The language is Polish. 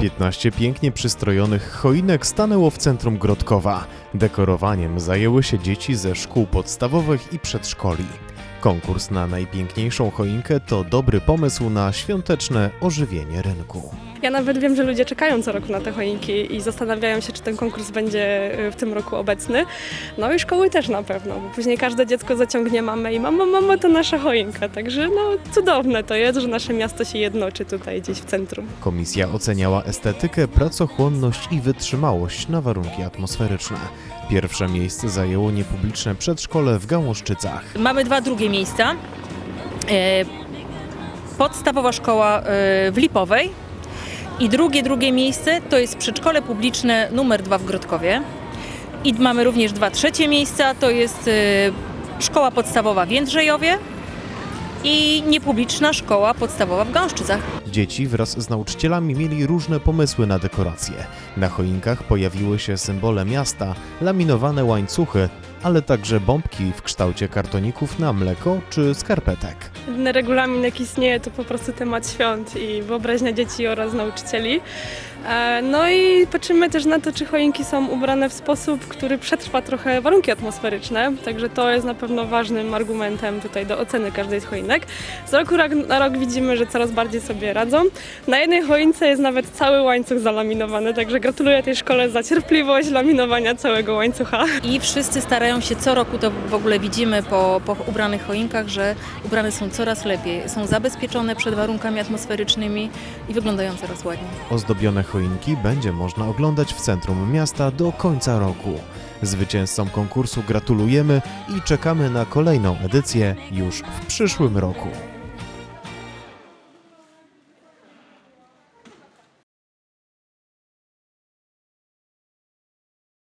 15 pięknie przystrojonych choinek stanęło w centrum Grodkowa. Dekorowaniem zajęły się dzieci ze szkół podstawowych i przedszkoli. Konkurs na najpiękniejszą choinkę to dobry pomysł na świąteczne ożywienie rynku. Ja nawet wiem, że ludzie czekają co roku na te choinki i zastanawiają się, czy ten konkurs będzie y, w tym roku obecny. No i szkoły też na pewno, bo później każde dziecko zaciągnie mamę i mama, mama to nasza choinka. Także no cudowne to jest, że nasze miasto się jednoczy tutaj gdzieś w centrum. Komisja oceniała estetykę, pracochłonność i wytrzymałość na warunki atmosferyczne. Pierwsze miejsce zajęło niepubliczne przedszkole w Gałoszczycach. Mamy dwa drugie miejsca. E, Podstawowa szkoła e, w Lipowej i drugie, drugie miejsce to jest przedszkole publiczne numer dwa w Grodkowie. I mamy również dwa trzecie miejsca, to jest e, szkoła podstawowa w Jędrzejowie i niepubliczna szkoła podstawowa w Gąszczycach. Dzieci wraz z nauczycielami mieli różne pomysły na dekoracje. Na choinkach pojawiły się symbole miasta, laminowane łańcuchy, ale także bombki w kształcie kartoników na mleko czy skarpetek. Jedyny regulamin jaki istnieje to po prostu temat świąt i wyobraźnia dzieci oraz nauczycieli. E, No i patrzymy też na to, czy choinki są ubrane w sposób, który przetrwa trochę warunki atmosferyczne, także to jest na pewno ważnym argumentem tutaj do oceny każdej z choinek. Z roku na rok widzimy, że coraz bardziej sobie radzą. Na jednej choince jest nawet cały łańcuch zalaminowany, także gratuluję tej szkole za cierpliwość laminowania całego łańcucha. I wszyscy starają się co roku, to w ogóle widzimy po, po ubranych choinkach, że ubrane są coraz lepiej. Są zabezpieczone przed warunkami atmosferycznymi i wyglądają coraz ładniej. Ozdobione choinki będzie można oglądać w centrum miasta do końca roku. Zwycięzcom konkursu gratulujemy i czekamy na kolejną edycję już w przyszłym roku.